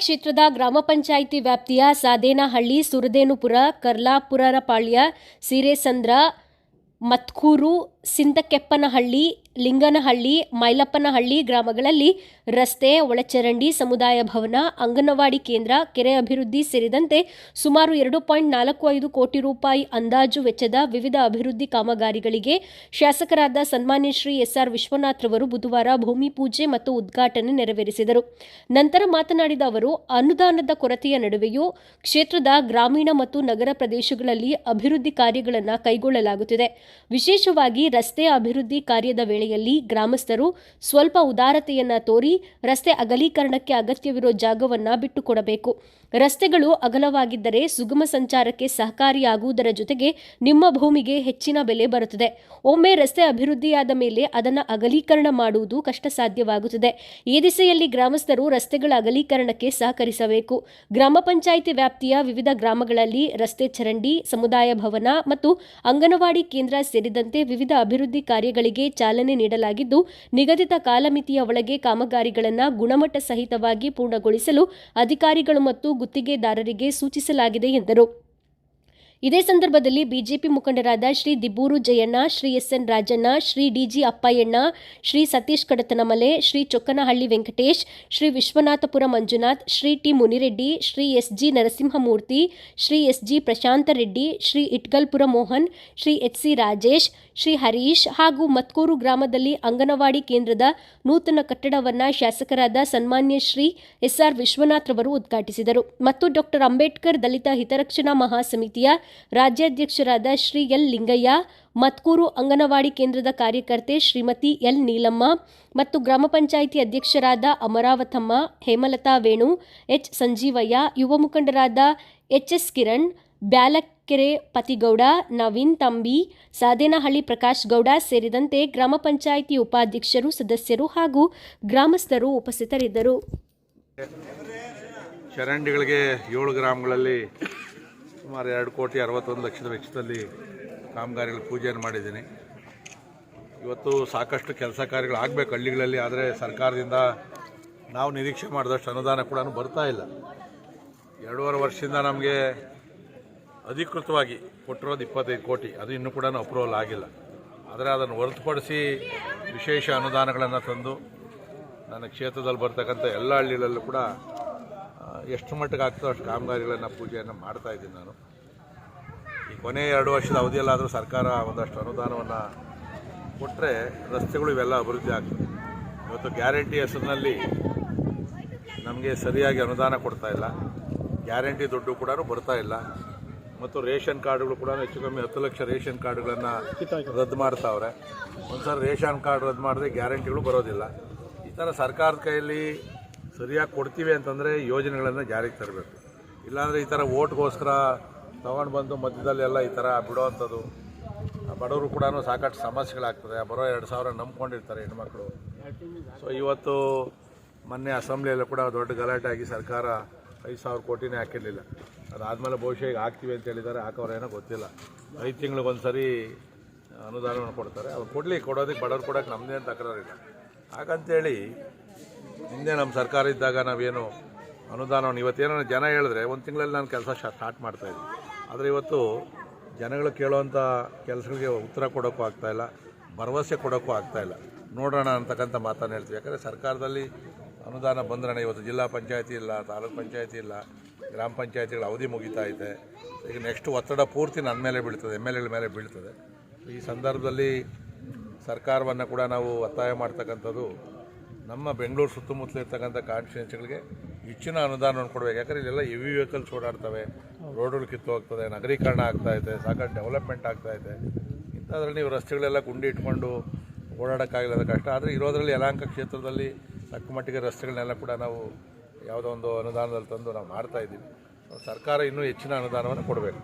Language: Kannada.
ಕ್ಷೇತ್ರದ ಗ್ರಾಮ ಪಂಚಾಯಿತಿ ವ್ಯಾಪ್ತಿಯ ಸಾದೇನಹಳ್ಳಿ ಸುರದೇನುಪುರ ಕರ್ಲಾಪುರರಪಾಳ್ಯ ಸಿರೇಸಂದ್ರ ಮತ್ಕೂರು ಸಿಂದಕೆಪ್ಪನಹಳ್ಳಿ ಲಿಂಗನಹಳ್ಳಿ, ಮೈಲಪ್ಪನಹಳ್ಳಿ ಗ್ರಾಮಗಳಲ್ಲಿ ರಸ್ತೆ, ಒಳಚರಂಡಿ ಸಮುದಾಯ ಭವನ, ಅಂಗನವಾಡಿ ಕೇಂದ್ರ, ಕೆರೆ ಅಭಿವೃದ್ಧಿ ಸೇರಿದಂತೆ ಸುಮಾರು ಎರಡು ಪಾಯಿಂಟ್ ನಾಲ್ಕು ಐದು ಕೋಟಿ ರೂಪಾಯಿ ಅಂದಾಜು ವೆಚ್ಚದ ವಿವಿಧ ಅಭಿವೃದ್ಧಿ ಕಾಮಗಾರಿಗಳಿಗೆ ಶಾಸಕರಾದ ಸನ್ಮಾನ್ಯ ಶ್ರೀ ಎಸ್ಆರ್ ವಿಶ್ವನಾಥ್ ರವರು ಬುಧವಾರ ಭೂಮಿ ಪೂಜೆ ಮತ್ತು ಉದ್ಘಾಟನೆ ನೆರವೇರಿಸಿದರು. ನಂತರ ಮಾತನಾಡಿದ ಅವರು, ಅನುದಾನದ ಕೊರತೆಯ ನಡುವೆಯೂ ಕ್ಷೇತ್ರದ ಗ್ರಾಮೀಣ ಮತ್ತು ನಗರ ಪ್ರದೇಶಗಳಲ್ಲಿ ಅಭಿವೃದ್ಧಿ ಕಾರ್ಯಗಳನ್ನು ಕೈಗೊಳ್ಳಲಾಗುತ್ತಿದೆ. ವಿಶೇಷವಾಗಿ ರಸ್ತೆ ಅಭಿವೃದ್ಧಿ ಕಾರ್ಯದ ವೇಳೆಯಲ್ಲಿ ಗ್ರಾಮಸ್ಥರು ಸ್ವಲ್ಪ ಉದಾರತೆಯನ್ನ ತೋರಿ ರಸ್ತೆ ಅಗಲೀಕರಣಕ್ಕೆ ಅಗತ್ಯವಿರೋ ಜಾಗವನ್ನ ಬಿಟ್ಟುಕೊಡಬೇಕು. ರಸ್ತೆಗಳು ಅಗಲವಾಗಿದ್ದರೆ ಸುಗಮ ಸಂಚಾರಕ್ಕೆ ಸಹಕಾರಿಯಾಗುವುದರ ಜೊತೆಗೆ ನಿಮ್ಮ ಭೂಮಿಗೆ ಹೆಚ್ಚಿನ ಬೆಲೆ ಬರುತ್ತದೆ. ಒಮ್ಮೆ ರಸ್ತೆ ಅಭಿವೃದ್ಧಿಯಾದ ಮೇಲೆ ಅದನ್ನು ಅಗಲೀಕರಣ ಮಾಡುವುದು ಕಷ್ಟ ಸಾಧ್ಯವಾಗುತ್ತದೆ ಈ ದಿಸೆಯಲ್ಲಿ ಗ್ರಾಮಸ್ಥರು ರಸ್ತೆಗಳ ಅಗಲೀಕರಣಕ್ಕೆ ಸಹಕರಿಸಬೇಕು. ಗ್ರಾಮ ಪಂಚಾಯಿತಿ ವ್ಯಾಪ್ತಿಯ ವಿವಿಧ ಗ್ರಾಮಗಳಲ್ಲಿ ರಸ್ತೆ ಚರಂಡಿ, ಸಮುದಾಯ ಭವನ ಮತ್ತು ಅಂಗನವಾಡಿ ಕೇಂದ್ರ ಸೇರಿದಂತೆ ವಿವಿಧ ಅಭಿವೃದ್ಧಿ ಕಾರ್ಯಗಳಿಗೆ ಚಾಲನೆ ನೀಡಲಾಗಿದ್ದು, ನಿಗದಿತ ಕಾಲಮಿತಿಯ ಒಳಗೆ ಕಾಮಗಾರಿಗಳನ್ನು ಗುಣಮಟ್ಟ ಸಹಿತವಾಗಿ ಪೂರ್ಣಗೊಳಿಸಲು ಅಧಿಕಾರಿಗಳು ಮತ್ತು ಗುತ್ತಿಗೆದಾರರಿಗೆ ಸೂಚಿಸಲಾಗಿದೆ ಎಂದರು. ಇದೇ ಸಂದರ್ಭದಲ್ಲಿ ಬಿಜೆಪಿ ಮುಖಂಡರಾದ Shri Dibburu Jayanna, Shri S N Rajanna, Shri D G Appayyanna, Shri Satish Kadatanamale, Shri Chokkanahalli Venkatesh, Shri Vishwanathapura Manjunath, Shri T Munireddy, Shri S G Narasimhamurthy, Shri S G Prashanth Reddy Shri Itgalpura Mohan, Shri H C Rajesh, Shri Harish ಹಾಗೂ ಮತ್ಕೂರು ಗ್ರಾಮದಲ್ಲಿ ಅಂಗನವಾಡಿ ಕೇಂದ್ರದ ನೂತನ ಕಟ್ಟಡವನ್ನು ಶಾಸಕರಾದ ಸನ್ಮಾನ್ಯ ಶ್ರೀ ಎಸ್ಆರ್ ವಿಶ್ವನಾಥ್ ರವರು ಉದ್ಘಾಟಿಸಿದರು. ಮತ್ತು ಡಾಕ್ಟರ್ ಅಂಬೇಡ್ಕರ್ ದಲಿತ ಹಿತರಕ್ಷಣಾ ಮಹಾಸಮಿತಿಯ ರಾಜ್ಯಾಧ್ಯಕ್ಷರಾದ ಶ್ರೀ ಎಲ್ ಲಿಂಗಯ್ಯ, ಮತ್ಕೂರು ಅಂಗನವಾಡಿ ಕೇಂದ್ರದ ಕಾರ್ಯಕರ್ತೆ ಶ್ರೀಮತಿ ಎಲ್ ನೀಲಮ್ಮ ಮತ್ತು ಗ್ರಾಮ ಪಂಚಾಯಿತಿ ಅಧ್ಯಕ್ಷರಾದ ಅಮರಾವತಮ್ಮ, ಹೇಮಲತಾ ವೇಣು, ಎಚ್ ಸಂಜೀವಯ್ಯ, ಯುವ ಮುಖಂಡರಾದ ಎಚ್ ಎಸ್ ಕಿರಣ್, ಬ್ಯಾಲಕೆರೆ ಪತಿಗೌಡ, ನವೀನ್ ತಂಬಿ, ಸಾದೇನಹಳ್ಳಿ ಪ್ರಕಾಶ್ ಗೌಡ ಸೇರಿದಂತೆ ಗ್ರಾಮ ಪಂಚಾಯಿತಿ ಉಪಾಧ್ಯಕ್ಷರು, ಸದಸ್ಯರು ಹಾಗೂ ಗ್ರಾಮಸ್ಥರು ಉಪಸ್ಥಿತರಿದ್ದರು. ಚರಂಡಿಗಳಿಗೆ ಏಳು ಗ್ರಾಮಗಳಲ್ಲಿ ಸುಮಾರು ಎರಡು ಕೋಟಿ ಅರವತ್ತೊಂದು ಲಕ್ಷದ ವೆಚ್ಚದಲ್ಲಿ ಕಾಮಗಾರಿಗಳು ಪೂಜೆಯನ್ನು ಮಾಡಿದ್ದೀನಿ. ಇವತ್ತು ಸಾಕಷ್ಟು ಕೆಲಸ ಕಾರ್ಯಗಳು ಆಗಬೇಕು ಹಳ್ಳಿಗಳಲ್ಲಿ, ಆದರೆ ಸರ್ಕಾರದಿಂದ ನಾವು ನಿರೀಕ್ಷೆ ಮಾಡಿದಷ್ಟು ಅನುದಾನ ಕೂಡ ಬರ್ತಾ ಇಲ್ಲ. ಎರಡೂವರೆ ವರ್ಷದಿಂದ ನಮಗೆ ಅಧಿಕೃತವಾಗಿ ಕೊಟ್ಟಿರೋದು ಇಪ್ಪತ್ತೈದು ಕೋಟಿ. ಅದು ಇನ್ನೂ ಕೂಡ ಅಪ್ರೂವಲ್ ಆಗಿಲ್ಲ. ಆದರೆ ಅದನ್ನು ಹೊರತುಪಡಿಸಿ ವಿಶೇಷ ಅನುದಾನಗಳನ್ನು ತಂದು, ನನ್ನ ಕ್ಷೇತ್ರದಲ್ಲಿ ಬರ್ತಕ್ಕಂಥ ಎಲ್ಲ ಹಳ್ಳಿಗಳಲ್ಲೂ ಕೂಡ ಎಷ್ಟು ಮಟ್ಟಿಗೆ ಆಗ್ತದೋ ಅಷ್ಟು ಕಾಮಗಾರಿಗಳನ್ನು ಪೂಜೆಯನ್ನು ಮಾಡ್ತಾ ಇದ್ದೀನಿ ನಾನು. ಈ ಕೊನೆ ಎರಡು ವರ್ಷದ ಅವಧಿಯಲ್ಲಾದರೂ ಸರ್ಕಾರ ಒಂದಷ್ಟು ಅನುದಾನವನ್ನು ಕೊಟ್ಟರೆ ರಸ್ತೆಗಳು ಇವೆಲ್ಲ ಅಭಿವೃದ್ಧಿ ಆಗ್ತದೆ. ಇವತ್ತು ಗ್ಯಾರಂಟಿ ಹೆಸರಿನಲ್ಲಿ ನಮಗೆ ಸರಿಯಾಗಿ ಅನುದಾನ ಕೊಡ್ತಾ ಇಲ್ಲ. ಗ್ಯಾರಂಟಿ ದುಡ್ಡು ಕೂಡ ಬರ್ತಾ ಇಲ್ಲ. ಮತ್ತು ರೇಷನ್ ಕಾರ್ಡ್ಗಳು ಕೂಡ ಹೆಚ್ಚು ಕಮ್ಮಿ ಹತ್ತು ಲಕ್ಷ ರೇಷನ್ ಕಾರ್ಡ್ಗಳನ್ನು ರದ್ದು ಮಾಡ್ತಾವ್ರೆ. ಸಲ ರೇಷನ್ ಕಾರ್ಡ್ ರದ್ದು ಮಾಡಿದ್ರೆ ಗ್ಯಾರಂಟಿಗಳು ಬರೋದಿಲ್ಲ. ಈ ಥರ ಸರ್ಕಾರದ ಕೈಯಲ್ಲಿ ಸರಿಯಾಗಿ ಕೊಡ್ತೀವಿ ಅಂತಂದರೆ ಯೋಜನೆಗಳನ್ನು ಜಾರಿಗೆ ತರಬೇಕು. ಇಲ್ಲಾಂದರೆ ಈ ಥರ ಓಟ್ಗೋಸ್ಕರ ತೊಗೊಂಡು ಬಂದು ಮಧ್ಯದಲ್ಲಿ ಎಲ್ಲ ಈ ಥರ ಬಿಡೋವಂಥದ್ದು ಬಡವರು ಕೂಡ ಸಾಕಷ್ಟು ಸಮಸ್ಯೆಗಳಾಗ್ತದೆ. ಬರೋ ಎರಡು ಸಾವಿರ ನಂಬ್ಕೊಂಡಿರ್ತಾರೆ ಹೆಣ್ಮಕ್ಳು. ಸೊ ಇವತ್ತು ಮೊನ್ನೆ ಅಸೆಂಬ್ಲಿಯಲ್ಲೂ ಕೂಡ ದೊಡ್ಡ ಗಲಾಟೆ ಆಗಿ ಸರ್ಕಾರ ಐದು ಸಾವಿರ ಕೋಟಿನೇ ಹಾಕಿರಲಿಲ್ಲ. ಅದಾದಮೇಲೆ ಬಹುಶಃ ಈಗ ಹಾಕ್ತೀವಿ ಅಂತ ಹೇಳಿದ್ದಾರೆ. ಹಾಕೋರೇನೋ ಗೊತ್ತಿಲ್ಲ. ಐದು ತಿಂಗಳಿಗೊಂದು ಸರಿ ಅನುದಾನವನ್ನು ಕೊಡ್ತಾರೆ. ಅವ್ರು ಕೊಡಲಿ, ಕೊಡೋದಕ್ಕೆ ಬಡವ್ರು ಕೊಡೋಕ್ಕೆ ನಮ್ಮದೇ ತಕರಾರಿಲ್ಲ. ಹಾಗಂತೇಳಿ ಹಿಂದೆ ನಮ್ಮ ಸರ್ಕಾರ ಇದ್ದಾಗ ನಾವೇನು ಅನುದಾನವನ್ನು ಇವತ್ತೇನೋ ಜನ ಹೇಳಿದ್ರೆ ಒಂದು ತಿಂಗಳಲ್ಲಿ ನಾನು ಕೆಲಸ ಸ್ಟಾರ್ಟ್ ಮಾಡ್ತಾಯಿದ್ದೆ ಆದರೆ ಇವತ್ತು ಜನಗಳು ಕೇಳುವಂಥ ಕೆಲಸಗಳಿಗೆ ಉತ್ತರ ಕೊಡೋಕ್ಕೂ ಆಗ್ತಾಯಿಲ್ಲ ಭರವಸೆ ಕೊಡೋಕ್ಕೂ ಆಗ್ತಾಯಿಲ್ಲ ನೋಡೋಣ ಅಂತಕ್ಕಂಥ ಮಾತನ್ನು ಹೇಳ್ತೀವಿ. ಯಾಕಂದರೆ ಸರ್ಕಾರದಲ್ಲಿ ಅನುದಾನ ಬಂದ್ರೆ ಇವತ್ತು ಜಿಲ್ಲಾ ಪಂಚಾಯತಿ ಇಲ್ಲ, ತಾಲೂಕು ಪಂಚಾಯತಿ ಇಲ್ಲ, ಗ್ರಾಮ ಪಂಚಾಯತಿಗಳ ಅವಧಿ ಮುಗಿತಾ ಇದೆ. ಈಗ ನೆಕ್ಸ್ಟ್ ಒತ್ತಡ ಪೂರ್ತಿ ನನ್ನ ಮೇಲೆ ಬೀಳ್ತದೆ ಎಂ ಎಲ್ ಎಗಳ ಮೇಲೆ ಬೀಳ್ತದೆ. ಈ ಸಂದರ್ಭದಲ್ಲಿ ಸರ್ಕಾರವನ್ನು ಕೂಡ ನಾವು ಒತ್ತಾಯ ಮಾಡ್ತಕ್ಕಂಥದ್ದು ನಮ್ಮ ಬೆಂಗಳೂರು ಸುತ್ತಮುತ್ತಲ ಇರ್ತಕ್ಕಂಥ ಕಾನ್ಸ್ಟಿಟ್ಯೂನ್ಸಿಗಳಿಗೆ ಹೆಚ್ಚಿನ ಅನುದಾನವನ್ನು ಕೊಡಬೇಕು. ಯಾಕಂದರೆ ಇಲ್ಲೆಲ್ಲ ಹೆವಿ ವೆಹಿಕಲ್ಸ್ ಓಡಾಡ್ತವೆ. ರೋಡ್ಗಳು ಕಿತ್ತು ಹೋಗ್ತದೆ ನಗರೀಕರಣ ಆಗ್ತಾ ಇದೆ, ಸಾಕಷ್ಟು ಡೆವಲಪ್ಮೆಂಟ್ ಆಗ್ತಾ ಇದೆ. ಇಂಥದ್ರಲ್ಲಿ ನೀವು ರಸ್ತೆಗಳೆಲ್ಲ ಗುಂಡಿ ಇಟ್ಕೊಂಡು ಓಡಾಡೋಕ್ಕಾಗಿಲ್ಲ ಅದು ಕಷ್ಟ. ಆದರೆ ಇರೋದರಲ್ಲಿ ಯಲಾಂಕ ಕ್ಷೇತ್ರದಲ್ಲಿ ತಕ್ಕ ಮಟ್ಟಿಗೆ ರಸ್ತೆಗಳನ್ನೆಲ್ಲ ಕೂಡ ನಾವು ಯಾವುದೋ ಒಂದು ಅನುದಾನದಲ್ಲಿ ತಂದು ನಾವು ಮಾಡ್ತಾ ಇದ್ದೀವಿ. ಸರ್ಕಾರ ಇನ್ನೂ ಹೆಚ್ಚಿನ ಅನುದಾನವನ್ನು ಕೊಡಬೇಕು.